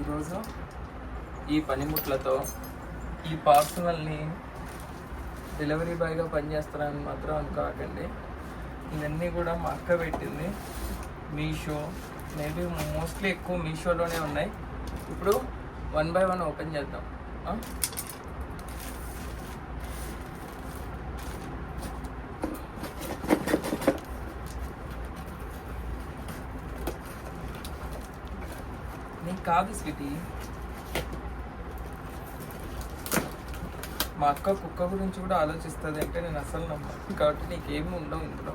ఈరోజు ఈ పనిముట్లతో ఈ పార్సల్ని డెలివరీ బాయ్గా పనిచేస్తానని మాత్రం అనుకోకండి ఇవన్నీ కూడా మా అక్క పెట్టింది. మీషో మేబీ మోస్ట్లీ ఎక్కువ మీషోలోనే ఉన్నాయి. ఇప్పుడు వన్ బై వన్ ఓపెన్ చేద్దాం. కాదు స్వీటీ. మా అక్క కుక్క గురించి కూడా ఆలోచిస్తుంది అంటే నేను అసలు నమ్మను. కాబట్టి నీకేమి ఉండవు ఇందులో.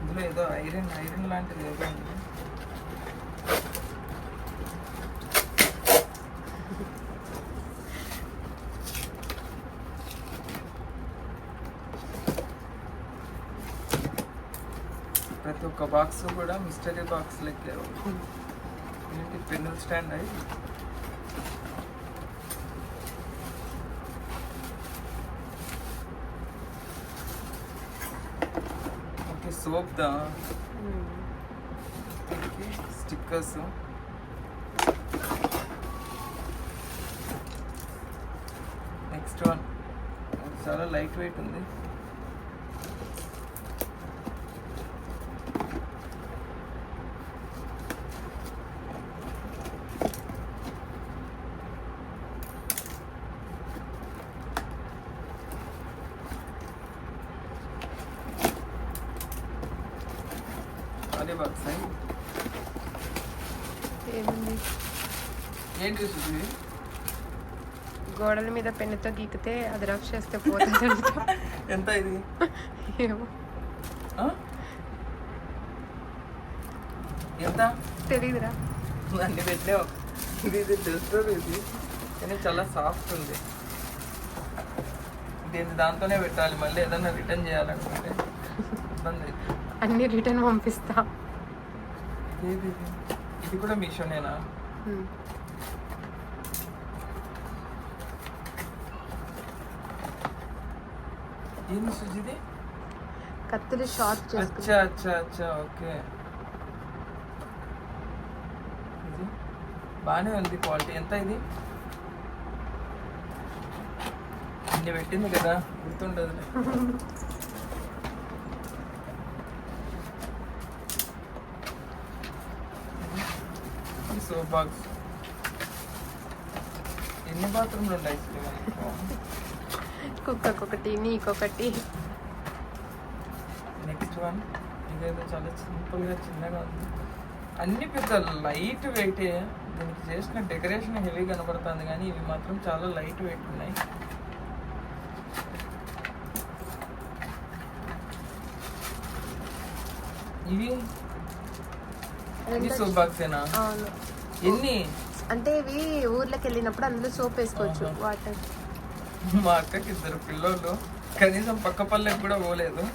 ఇందులో ఏదో ఐరన్ ఐరన్ లాంటిది ఏదో ఉంది. ప్రతి ఒక్క బాక్స్ కూడా మిస్టరీ బాక్స్ లెక్కే ఏంటి పెన్నుల స్టాండ్ అయి ఓకే సోప్ దా? స్టిక్కర్స్ నెక్స్ట్ వన్ చాలా లైట్ వెయిట్ ఉంది. అదే బాక్స్ ఏముంది? ఏంటి గోడల మీద పెన్నుతో గీకితే అది రఫ్ చేస్తే పోతుంది ఎంత ఇది? ఏమో? ఎంత? తెలీదురా. అన్ని పెట్టావు ఇది ఇది తెలుస్తుంది ఇది. కానీ చాలా సాఫ్ట్ ఉంది. దీన్ని దాంతోనే పెట్టాలి. మళ్ళీ ఏదైనా రిటర్న్ చేయాలనుకుంటే. ఇబ్బంది. అన్ని రిటర్న్ పంపిస్తా. ఇది? ఇది కూడా మీషోనేనా. ఏంది సుజిది? కత్తులు షార్ట్ చేసుకుని అచ్చా అచ్చా అచ్చా ఓకే. ఇది? బాగానే ఉంది క్వాలిటీ. ఎంత ఇది? ఇన్ని పెట్టింది కదా గుర్తుండదు సోప్ బాక్స్ ఎన్ని బాత్రూమ్లు ఉన్నాయి కుక్కకొకటి నీకొకటి. నెక్స్ట్ వన్ ఇదేదో చాలా సింపుల్గా చిన్నగా ఉంది. అన్ని పెద్ద లైట్ వెయిట్ దీనికి చేసిన డెకరేషన్ హెవీ కనబడుతుంది కానీ ఇవి మాత్రం చాలా లైట్ వెయిట్ ఉన్నాయి. ఇవి? ఇది సోప్ బాక్సేనా ఎన్ని? అంటే ఇవి ఊర్లోకి వెళ్ళినప్పుడు అందులో సోప్ వేసుకోవచ్చు. వాటర్. మా అక్కకి ఇద్దరు పిల్లోళ్ళు. కనీసం పక్క పల్లెకి కూడా పోలేదు.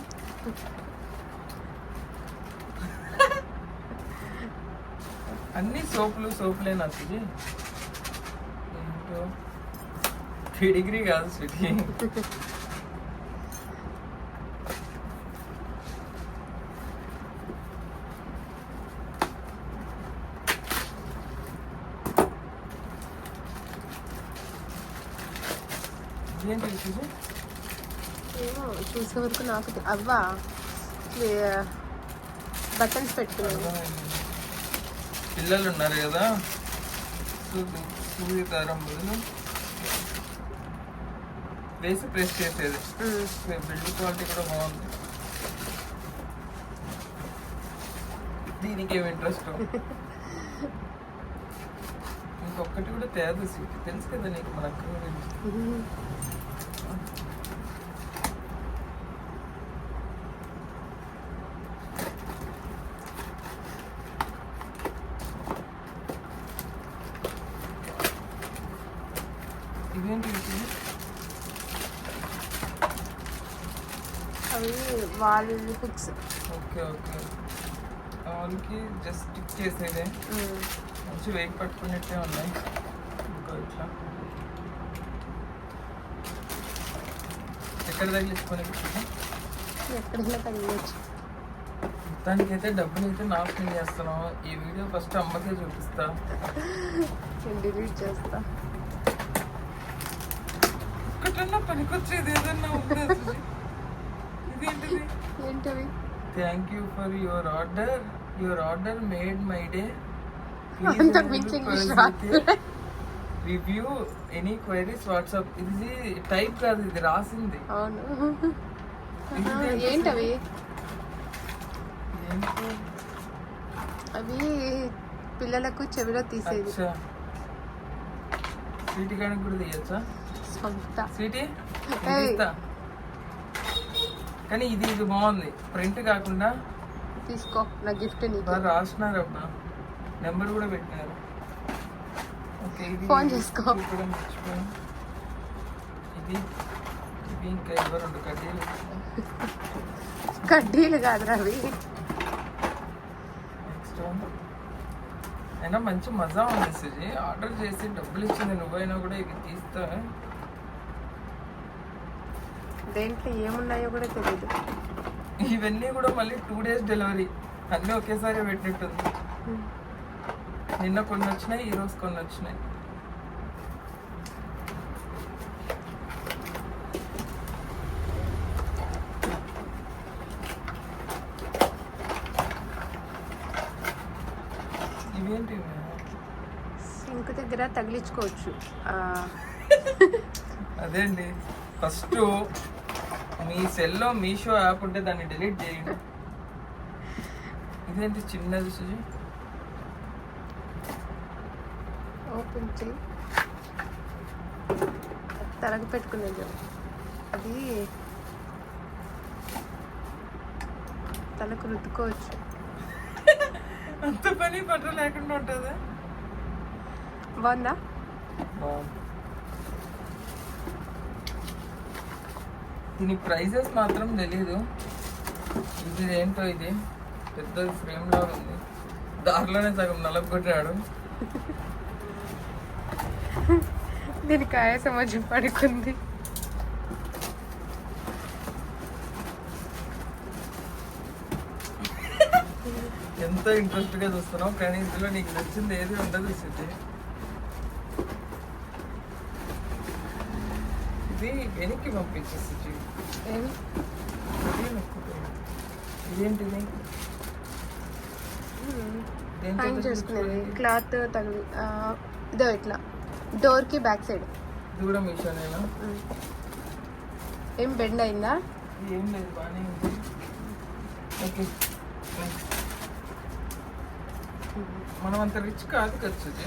అన్ని సోపులు సోపులే నాకు ఏంటో? డిగ్రీ కాదు స్వీటీ ఏంటి స్వీటీ ఏమో చూసే వరకు నాకు అవ్వా? బటన్స్ పెట్టుకున్నాను. పిల్లలు ఉన్నారు కదా దారం బదులు వేసి ప్రెస్ చేసేది. బిల్డ్ క్వాలిటీ కూడా బాగుంది. దీనికి ఏమి ఇంట్రెస్ట్ ఇంకొకటి కూడా తేదు తెలుసు కదా నీకు మన అక్క గురించి ఇదేంటి ఇది? Wall hooks okay okay. వాళ్ళకి జస్ట్ స్టిక్ చేసేదే. మంచి వెయిట్ పట్టుకున్నట్టే ఉన్నాయి. ఇంకో ఇట్లా. ఎక్కడ తగిలించుకొని ఎక్కడైనా తగిలచ్చు. దానికైతే డబ్బులు అయితే నాశనం చేస్తున్నాం ఈ వీడియో ఫస్ట్ అమ్మకే చూపిస్తా. డిలీట్ చేస్తా. ఒక్కటన్నా పనికొచ్చేది ఏదన్నా ఉందా thank you for your order your order made my day. Review any queries WhatsApp ఇది టైప్ కాదు ఇది రాసింది. అవును. ఏంటవి? ఏంటి? అవి పిల్లలకు చెవిలో తీసేది స్వీటీ కానీ కూడా తీయచ్చా? సొంత. తీస్తా కానీ ఇది ఇది బాగుంది. ప్రింట్ కాకుండా తీసుకో నా గిఫ్ట్ నీకు బాగా రాసినారు అబ్బా. నెంబర్ కూడా పెట్టినారు. ఓకే ఇది ఫోన్ చేసుకో. ఇది కూడా మర్చిపోయాను. ఇది ఇది ఇంకా ఎవరు రెండు కడ్డీలు. కడ్డీలు కాదు అవి. నెక్స్ట్ అయినా మంచి మజా ఉంది సుజీ. ఆర్డర్ చేసి డబ్బులు ఇచ్చింది నువ్వైనా కూడా ఇవి తీస్తా దేంట్లో ఏమున్నాయో కూడా తెలియదు ఇవన్నీ కూడా మళ్ళీ టూ డేస్ డెలివరీ అన్నీ ఒకేసారి పెట్టినట్టుంది. నిన్న కొన్ని వచ్చినాయి ఈ రోజు కొన్ని వచ్చినాయి ఇవేంటి? సింక్ దగ్గర తగిలించుకోవచ్చు. అదే అండి. ఫస్ట్ మీ సెల్లో మీషో యాప్ ఉంటే దాన్ని డిలీట్ చేయండి. ఇదేంటి చిన్నది సుజీ? ఓపెన్ చేయి. తలకు పెట్టుకునేది అది తలకు రుద్దుకోవచ్చు. అంత పని పట్ట లేకుండా ఉంటుందా? బాగుందా. దీని ప్రైజెస్ మాత్రం తెలీదు. ఇది ఏంటో ఇది? పెద్ద ఫ్రేమ్ లా ఉంది. దారిలోనే సగం నలగొట్టాడు దీనికి ఆయాసం వచ్చి పడుకుంది. ఎంతో ఇంట్రెస్ట్గా చూస్తున్నావు? కానీ ఇందులో నీకు నచ్చింది ఏది? ఉండదు సిటీ. ఇది వెనక్కి పంపించే సిటీ ఏమి ఇది నొక్కుతుంది. ఇదేంటిది? హ్యాంగ్? చేసుకునేది. క్లాత్ తగిలి ఆ, ఇదో ఇట్లా. డోర్కి బ్యాక్ సైడ్. కూడా మీషోనేనా ఏం బెండ్ అయిందా? ఏం లేదు బాగానే ఉంది. ఓకే మనం అంత రిచ్ కాదు సుజీ